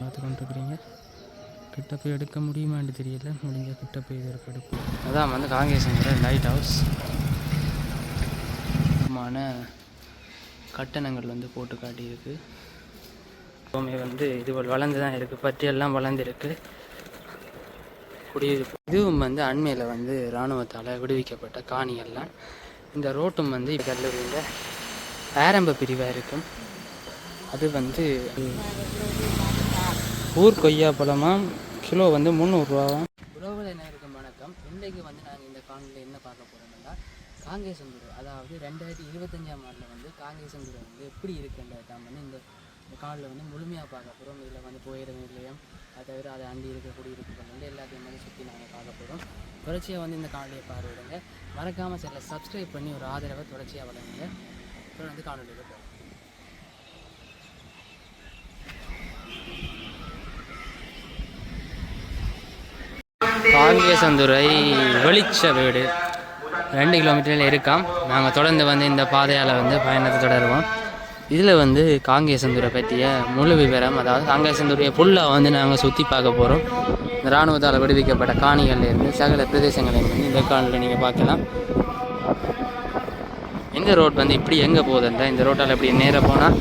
பார்த்து கொண்டுருக்குறீங்க கிட்ட போய் எடுக்க முடியுமான்னு தெரியல. முடிஞ்ச கிட்ட போய் இது எடுப்போம். அதான் வந்து காங்கேசங்கிற லைட் ஹவுஸ் மான கட்டணங்கள் வந்து போட்டு காட்டியிருக்கு. எப்பவுமே வந்து இது வளர்ந்து தான் இருக்குது பற்றியெல்லாம் வளர்ந்துருக்கு. குடியிருப்பு. இதுவும் வந்து அண்மையில் வந்து இராணுவத்தால் விடுவிக்கப்பட்ட காணிகள்லாம் இந்த ரோட்டும் வந்து கல்லூரியில் ஆரம்ப பிரிவாக இருக்கும். அது வந்து ஊர் கொய்யா பழமாக கிலோ வந்து முந்நூறுரூவாவும் உறவுகளை நேருக்கும் வணக்கம். இன்றைக்கு வந்து நாங்கள் இந்த காணொலியில் என்ன பார்க்க போகிறோம்னா காங்கேசந்துறை அதாவது ரெண்டாயிரத்தி இருபத்தஞ்சாம் ஆண்டில் வந்து காங்கேசந்துறை வந்து எப்படி இருக்குன்றது தான் வந்து இந்த காலில் வந்து முழுமையாக பார்க்க போகிறோம் இதில் வந்து போயிடும் நிலையம் அதை தவிர அதை அண்டி இருக்கக்கூடிய இருக்கிறது வந்து எல்லாத்தையும் வந்து சுற்றி நாங்கள் பார்க்க போகிறோம் தொடர்ச்சியாக வந்து இந்த காணொலியை பார்வையிடுங்க. மறக்காமல் சில சப்ஸ்கிரைப் பண்ணி ஒரு ஆதரவை தொடர்ச்சியாக வழங்குங்க. அப்புறம் வந்து காணொலியில் போகிறோம் வெளிச்ச வீடு. ரெண்டு கிலோமீட்டரில் இருக்காம். நாங்கள் தொடர்ந்து வந்து இந்த பாதையால் வந்து பயணத்தை தொடருவோம். இதில் வந்து காங்கேசந்துரை பற்றிய முழு விவரம் அதாவது காங்கேசந்துரையை ஃபுல்லாக வந்து நாங்கள் சுற்றி பார்க்க போகிறோம் இந்த இராணுவத்தால் விடுவிக்கப்பட்ட காணிகள்லேருந்து சகல பிரதேசங்கள்லேருந்து இந்த காணில் நீங்கள் பார்க்கலாம். இந்த ரோட் வந்து இப்படி எங்கே போகுதுன்ற இந்த ரோட்டால் இப்படி நேராக போனால்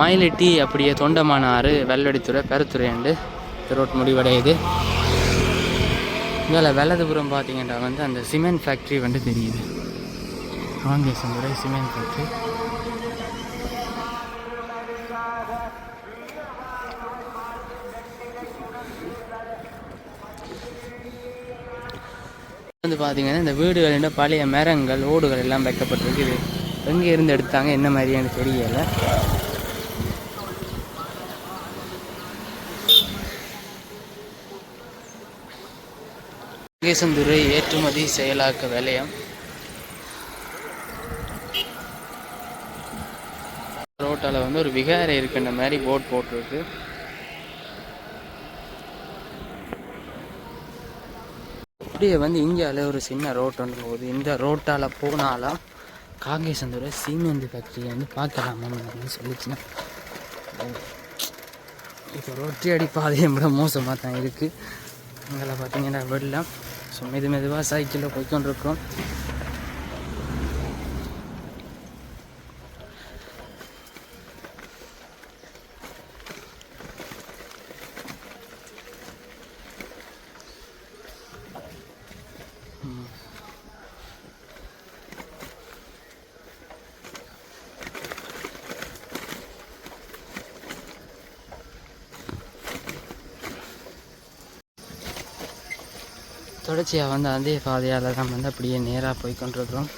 மயிலிட்டி அப்படியே தொண்டமான ஆறு வெள்ளடித்துறை பெருத்துறைண்டு இந்த ரோட் முடிவடையுது. மேலே வெள்ளதுபுரம் பார்த்தீங்கன்னா வந்து அந்த சிமெண்ட் ஃபேக்ட்ரி வந்து தெரியுது. காங்கேசந்துறை சிமெண்ட் ஃபேக்ட்ரி வந்து பார்த்தீங்கன்னா இந்த வீடுகளில் பழைய மரங்கள் ஓடுகள் எல்லாம் வைக்கப்பட்டிருக்கு இது எங்கே இருந்து எடுத்தாங்க என்ன மாதிரியான தெரியலை. கேசந்துறை ஏற்றுமதி செயலாக்க வலயம். ரோட்டால வந்து ஒரு விகாரை இருக்குன்ற மாதிரி போட் போட்டிருக்கு. அப்படியே வந்து இந்தியாவில் ஒரு சின்ன ரோட் ஒன்று போகுது. இந்த ரோட்டால் போனாலும் காங்கேசந்தோட சீமெந்து ஃபேக்ட்ரியை வந்து பார்க்கலாமா அப்படின்னு சொல்லிச்சுன்னா இப்போ ரொட்டியடி பாதையை விட மோசமாக தான் இருக்குது அங்கே பார்த்தீங்கன்னா வெள்ளம். ஸோ மெது மெதுவாக சைக்கிளில் போய்க்கொண்டிருக்கோம் தொடர்ச்சியாக வந்து அதே பாதையால் தான் வந்து அப்படியே நேராக போய் கொண்டிருக்கிறோம்.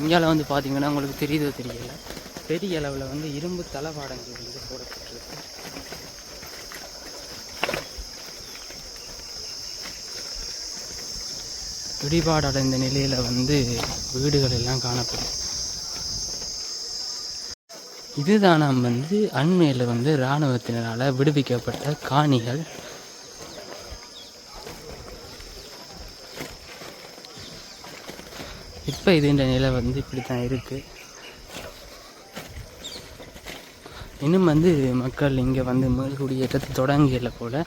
இந்தியாவில் வந்து பார்த்தீங்கன்னா உங்களுக்கு தெரியுதோ தெரியல. பெரிய அளவில் வந்து இரும்பு தளவாடங்கள் வந்து போடப்பட்டிருக்கு. இடிபாடடைந்த நிலையில் வந்து வீடுகள் எல்லாம் காணப்படும். இதுதான் நாம் வந்து அண்மையில் வந்து இராணுவத்தினரால் விடுவிக்கப்பட்ட காணிகள். இப்போ இதுன்ற நிலை வந்து இப்படி தான் இருக்குது இன்னும் வந்து மக்கள் இங்கே வந்து மேல்குடியேற்றத்தை தொடங்கல போல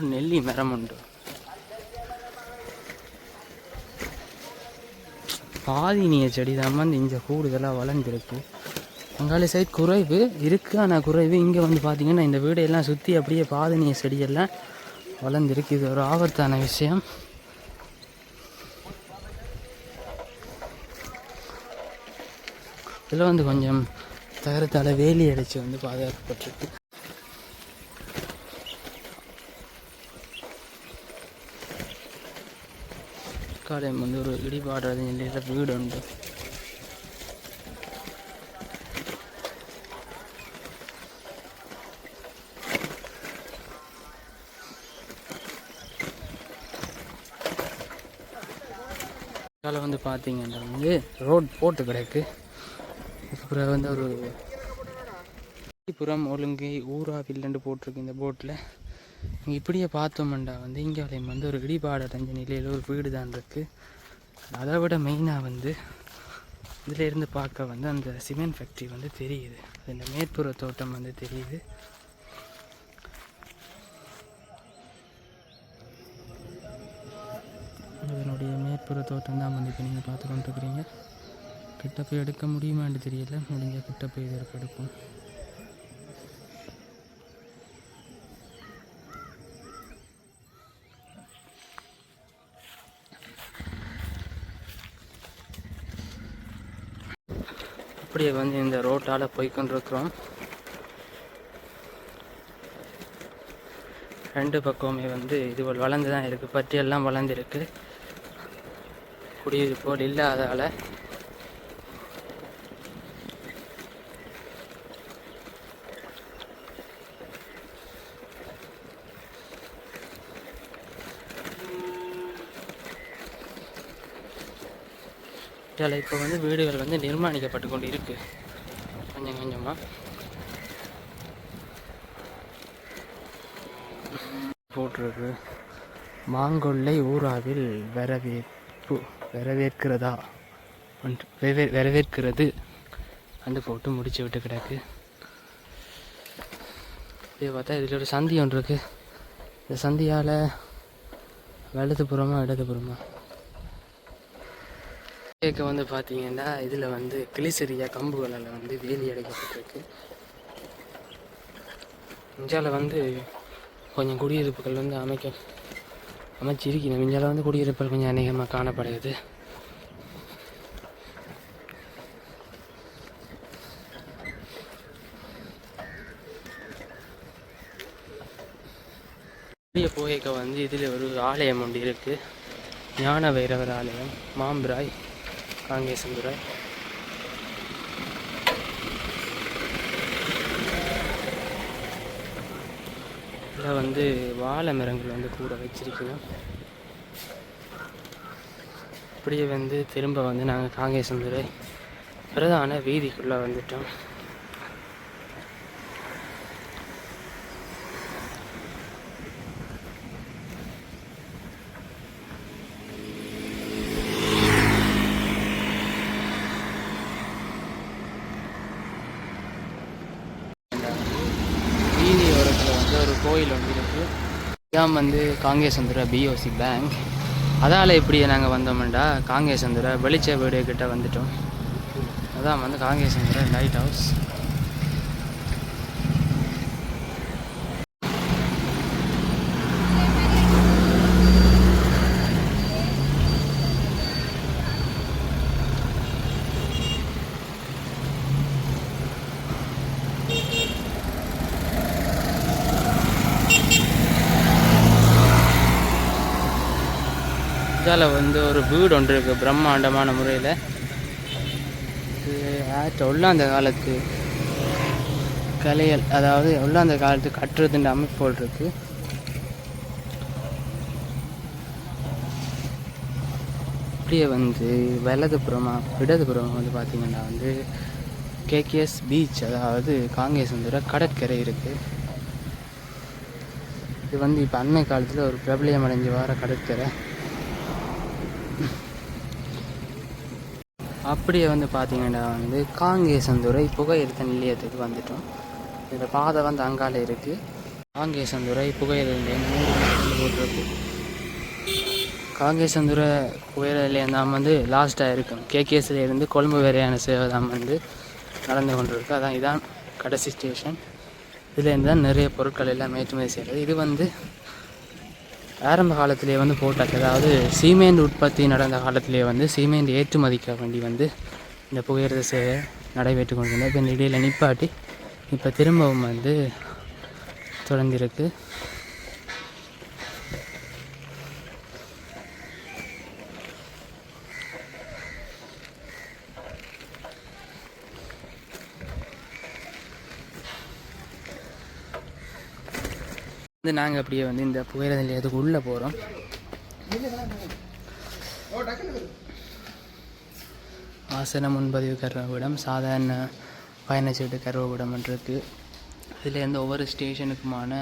ஒரு நெல்லி மரம் உண்டு பாதினிய செடி தான் வந்து இங்கே கூடுதலாக வளர்ந்துருக்கு அங்காளி சைட் குறைவு இருக்கு ஆனால் குறைவு இங்கே வந்து பார்த்தீங்கன்னா இந்த வீடையெல்லாம் சுற்றி அப்படியே பாதினிய செடியெல்லாம் வளர்ந்துருக்கு இது ஒரு ஆபத்தான விஷயம் இதில் வந்து கொஞ்சம் தகரத்தால் வேலி அடித்து வந்து பாதுகாக்கப்பட்டிருக்கு அங்காலயம் வந்து ஒரு இடிபாடுறது நிலையில் வீடு உண்டு இதால் வந்து பார்த்தீங்கன்னா வந்து ரோட் போட்டு கிடக்கு அதுக்கப்புறம் வந்து ஒரு புறம் ஒழுங்கை ஊரா வில்லண்டு போட்டிருக்கு இந்த போட்டில் இப்படியே பார்த்தோம்டா வந்து இங்கே வந்து ஒரு இடிபாடு அடைஞ்ச நிலையில் ஒரு வீடு தான் இருக்குது அதை விட மெயினாக வந்து இதிலேருந்து பார்க்க வந்து அந்த சிமெண்ட் ஃபேக்ட்ரி வந்து தெரியுது. அது இந்த மேற்புற தோட்டம் வந்து தெரியுது. அதனுடைய மேற்புற தோட்டம் தான் வந்து இப்போ நீங்கள் பார்த்து கொண்டுருக்குறீங்க கிட்ட போய் எடுக்க முடியுமான்னு தெரியல. முடிஞ்ச கிட்ட போய் இதற்கு எடுப்போம் அப்படியே வந்து இந்த ரோட்டால் போய்கொண்டிருக்கிறோம் ரெண்டு பக்கமே வந்து இது வளர்ந்து தான் இருக்குது பற்றியெல்லாம் வளர்ந்துருக்கு. குடியிருப்போல் இல்லாதால இதில் இப்போ வந்து வீடுகள் வந்து நிர்மாணிக்கப்பட்டு கொண்டு இருக்கு கொஞ்சம். கொஞ்சமாக போட்டிருக்கு. மாங்கொல்லை ஊராவில் வரவேற்பு வரவேற்கிறதா? வரவேற்கிறது. வந்து போட்டு முடிச்சு விட்டு கிடக்கு. இதே பார்த்தா இதில் ஒரு சந்தி ஒன்று இருக்கு. இந்த சந்தியால் வலதுபுறமா இடதுபுறமா? கேட்க வந்து பார்த்தீங்கன்னா இதில் வந்து கிளிசரியா கம்புகளில் வந்து வேலி அடைக்கப்பட்டிருக்கு. இந்தியாவில் வந்து கொஞ்சம் குடியிருப்புகள் வந்து அமைக்க அமைச்சிருக்கணும். இந்தியாவில் வந்து குடியிருப்புகள் கொஞ்சம் அநேகமாக காணப்படுகிறது. வெளியே போய்க்க வந்து இதில் ஒரு ஆலயம் ஒன்று இருக்குது ஞான வைரவர் ஆலயம் மாம்பிராய். காங்கேசந்துராய் இதில் வந்து வாழை மரங்கள் வந்து கூட வச்சிருக்கணும். அப்படியே வந்து திரும்ப வந்து நாங்கள் காங்கேசந்துரை பிரதான வீதிக்குள்ளே வந்துட்டோம் வீதி ஓரத்தில் வந்து ஒரு கோயில் ஒன்று இருக்குது இதான் வந்து காங்கேசந்துரா பிஓசி பேங்க் அதால் இப்படி நாங்கள் வந்தோம்டா காங்கேசந்துரா வெளிச்ச வீடு கிட்டே வந்துட்டோம். அதான் வந்து காங்கேசந்துரா லைட் ஹவுஸ் இதால் வந்து ஒரு வீடு ஒன்று இருக்குது பிரம்மாண்டமான முறையில். இது ஆற்ற உள்ளாந்த காலத்து கலையல் அதாவது உள்ளாந்த காலத்து கட்டுறதுன்ற அமைப்போல் இருக்கு. அப்படியே வந்து வலதுபுறமாக இடதுபுறமாக வந்து பார்த்தீங்கன்னா வந்து கேகேஎஸ் பீச் அதாவது காங்கேசந்துர கடற்கரை இருக்குது இது வந்து இப்போ அண்மை காலத்தில் ஒரு பிரபலியம் அடைஞ்சு வர கடற்கரை. அப்படியே வந்து பார்த்தீங்கன்னா வந்து காங்கேசந்துறை புகையிரத நிலையத்துக்கு வந்துட்டோம். இந்த பாதை வந்து அங்கால இருக்குது காங்கேசந்துறை புகையிரத நிலையம் போட்டிருக்கு. காங்கேசந்துறை புகையிரத நிலையம் தான் வந்து லாஸ்ட்டாக இருக்கும். கேகேஎஸ்ல இருந்து கொழும்பு வரையான சேவை தான் வந்து நடந்து கொண்டிருக்கு. அதான் இதான் கடைசி ஸ்டேஷன் இதுலேருந்து தான் நிறைய பொருட்கள் எல்லாம் ஏற்றுமதி செய்கிறது இது வந்து ஆரம்ப காலத்திலே வந்து போட்டாச்சு. அதாவது சீமெண்ட் உற்பத்தி நடந்த காலத்திலே வந்து சீமெண்ட் ஏற்றுமதிக்க வேண்டி வந்து இந்த புகையிரத சேவை நடைபெற்று கொண்டிருந்தது. இப்போ இந்த இடையில் நிப்பாட்டி இப்போ திரும்பவும் வந்து தொடர்ந்திருக்கு. வந்து நாங்கள் அப்படியே வந்து இந்த புகையில நிலையத்துக்கு உள்ளே போகிறோம் ஆசன முன்பதிவு கருவிடம் சாதாரண பயணச்சீட்டு கருவிடம் இருக்குது இதில் இருந்து ஒவ்வொரு ஸ்டேஷனுக்குமான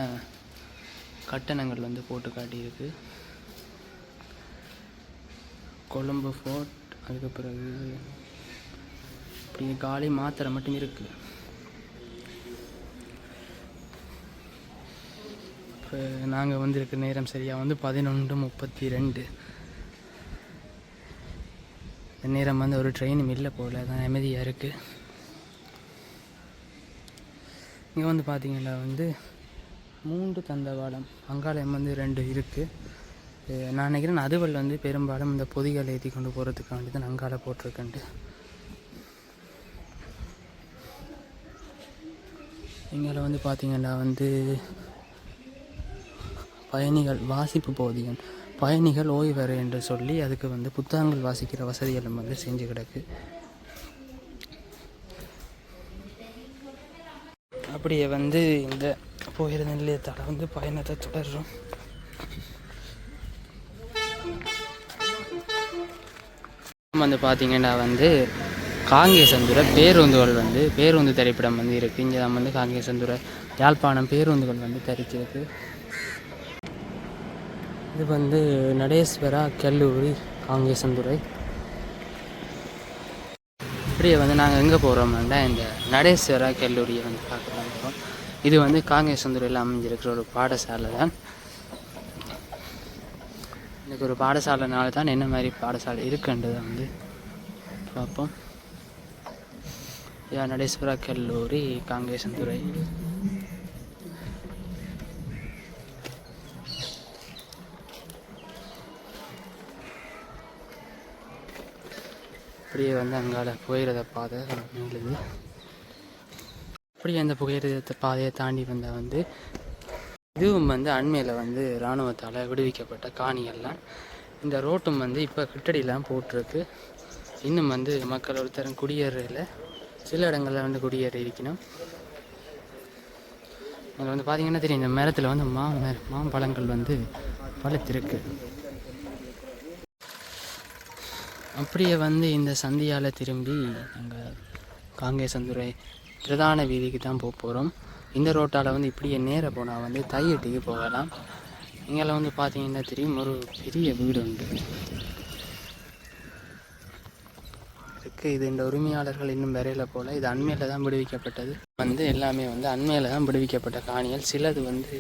கட்டணங்கள் வந்து போட்டு காட்டியிருக்கு. கொழும்பு ஃபோர்ட் அதுக்கு பிறகு இப்படி காலி மாத்திரை மட்டும் இருக்குது இப்போ நாங்கள் வந்திருக்க நேரம் சரியாக வந்து பதினொன்று முப்பத்தி ரெண்டு இந்த நேரம் வந்து ஒரு ட்ரெயினும் இல்லை போகல அதான் அமைதியாக இருக்குது இங்கே வந்து பார்த்தீங்கன்னா வந்து மூன்று தந்தவாளம் அங்காளம் வந்து ரெண்டு இருக்குது நான் நினைக்கிறேன் அதுவல் வந்து பெரும்பாலும் இந்த பொதிகளை ஏற்றி கொண்டு போகிறதுக்காண்டி தான் அங்கால போட்டிருக்கேன்ட்டு இங்கே வந்து பார்த்தீங்கன்னா வந்து பயணிகள் வாசிப்பு போதியம். பயணிகள் ஓய்வறை என்று சொல்லி அதுக்கு வந்து புத்தகங்கள் வாசிக்கிற வசதிகளும் வந்து செஞ்சு கிடக்கு. அப்படியே வந்து இந்த போகிற நிலையத்தால் வந்து பயணத்தை தொடர்றோம். வந்து பார்த்தீங்கன்னா வந்து காங்கேசந்துர பேருந்துகள் வந்து பேருந்து திரைப்படம் வந்து இருக்குது இங்கே தான் வந்து காங்கேசந்துர யாழ்ப்பாணம் பேருந்துகள் வந்து தரிச்சிருக்கு. இது வந்து நடேஸ்வரா கல்லூரி காங்கேசந்துறை இப்படியே வந்து நாங்கள் எங்கே போகிறோம்னா இந்த நடேஸ்வரா கல்லூரியை வந்து பார்க்கலாம் போகிறோம் இது வந்து காங்கேசந்துறையில் அமைஞ்சிருக்கிற ஒரு பாடசாலை தான். எனக்கு ஒரு பாடசாலைனால தான் என்ன மாதிரி பாடசாலை இருக்குன்றதை வந்து பார்ப்போம். யா நடேஸ்வரா கல்லூரி காங்கேசந்துறை அப்படியே வந்து அங்கால புகையிரத பாதை நீளுது அப்படியே அந்த புகையிரத பாதையை தாண்டி வந்தால் வந்து இதுவும் வந்து அண்மையில் வந்து இராணுவத்தால் விடுவிக்கப்பட்ட காணிகள்லாம் இந்த ரோட்டும் வந்து இப்போ கிட்டடியெலாம் போட்டிருக்கு. இன்னும் வந்து மக்கள் ஒருத்தரும் குடியேறல. சில இடங்களில் வந்து குடியேற இருக்கணும். அதில் வந்து பார்த்தீங்கன்னா தெரியும் இந்த மரத்தில் வந்து மா மாம்பழங்கள் வந்து பழுத்திருக்கு அப்படியே வந்து இந்த சந்தியால் திரும்பி நாங்கள் காங்கேசந்துறை பிரதான வீதிக்கு தான் போக போகிறோம் இந்த ரோட்டால் வந்து இப்படியே நேராக போனால் வந்து தையட்டிக்கு போகலாம். இங்கே வந்து பார்த்தீங்கன்னா தெரியும் ஒரு பெரிய வீடு உண்டு. இருக்குது இது இந்த உரிமையாளர்கள் இன்னும் வரையில் போல். இது அண்மையில் தான் விடுவிக்கப்பட்டது. வந்து எல்லாமே வந்து அண்மையில் தான் விடுவிக்கப்பட்ட காணிகள். சிலது வந்து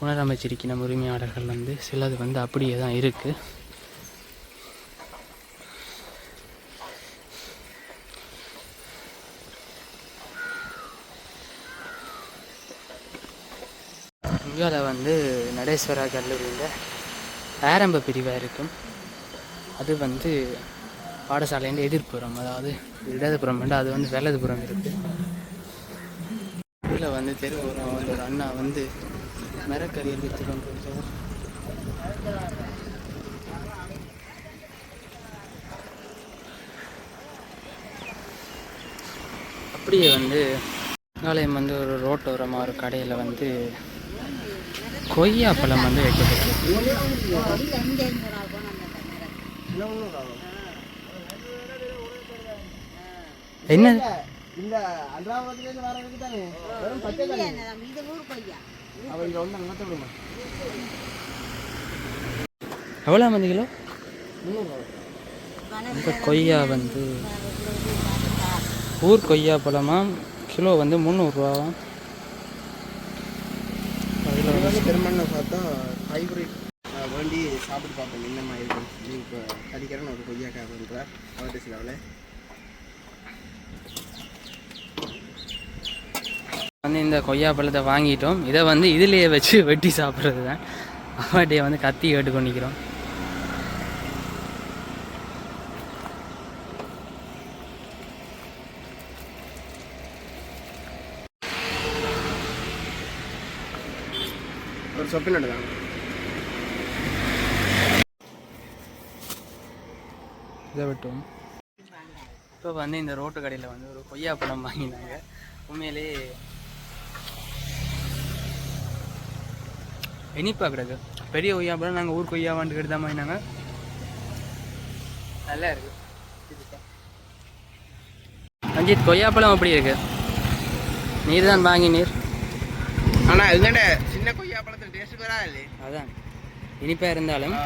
புனரமைச்சிருக்கிற உரிமையாளர்கள் வந்து சிலது வந்து அப்படியே தான் இருக்குது இந்தியாவில் வந்து நடேஸ்வரா கல்லூரியில் ஆரம்ப பிரிவாக இருக்கும். அது வந்து பாடசாலையின் எதிர்ப்புறம் அதாவது இடதுபுறம் வேண்டாம் அது வந்து வலதுபுறம் இருக்குது இதில் வந்து தெருவுரம் வந்து ஒரு அண்ணா வந்து மரக்கறியை விற்று கொண்டு இருக்கார். அப்படியே வந்து நாளையம் வந்து ஒரு ரோட்டோரமாக ஒரு கடையில் வந்து கொய்யா பழம் வந்து வைக்கப்பட்டிருக்கு என்ன? இந்த அன்றாவதுலேருந்து வரதுக்கு தானே? வெறும் பச்சை தானே அவ இங்க வந்து அங்கே விடுமா? எவ்வளோ மந்தி கிலோ? இந்த கொய்யா வந்து ஊர் கொய்யா பழமா? கிலோ வந்து முந்நூறுரூவாவாம் அதில் வந்து பார்த்தா ஹைப்ரிட் வேண்டி சாப்பிட்டு பார்ப்போம் என்ன மாதிரி இருக்கும் நீ இப்போ கடிக்கிறேன்னு ஒரு கொய்யாக்காய் பண்ணுறார் அவர்கிட்ட சிலவில் வந்து இந்த கொய்யா பழத்தை வாங்கிட்டோம். இதை வந்து இதுலேயே வச்சு வெட்டி சாப்பிட்றது தான் அவாட்டியை வந்து கத்தி கேட்டு கொண்டிக்கிறோம் ஒரு சொப்பு நடு தான் இதை விட்டோம் இப்போ வந்து இந்த ரோட்டு கடையில் வந்து ஒரு கொய்யா பழம் வாங்கினாங்க. உண்மையிலே இனிப்பாக கிடக்கு. பெரிய கொய்யா பழம் நாங்கள் ஊர் கொய்யா வாண்டு எடுத்த மாதிரி நாங்கள் நல்லா இருக்கு. ரஞ்சித் கொய்யாப்பழம் எப்படி இருக்கு? நீர் தான் வாங்கி நீர். ஆனால் இதுங்கண்ட சின்ன கொய்யா? அதான். இனிப்பாக இருந்தாலும்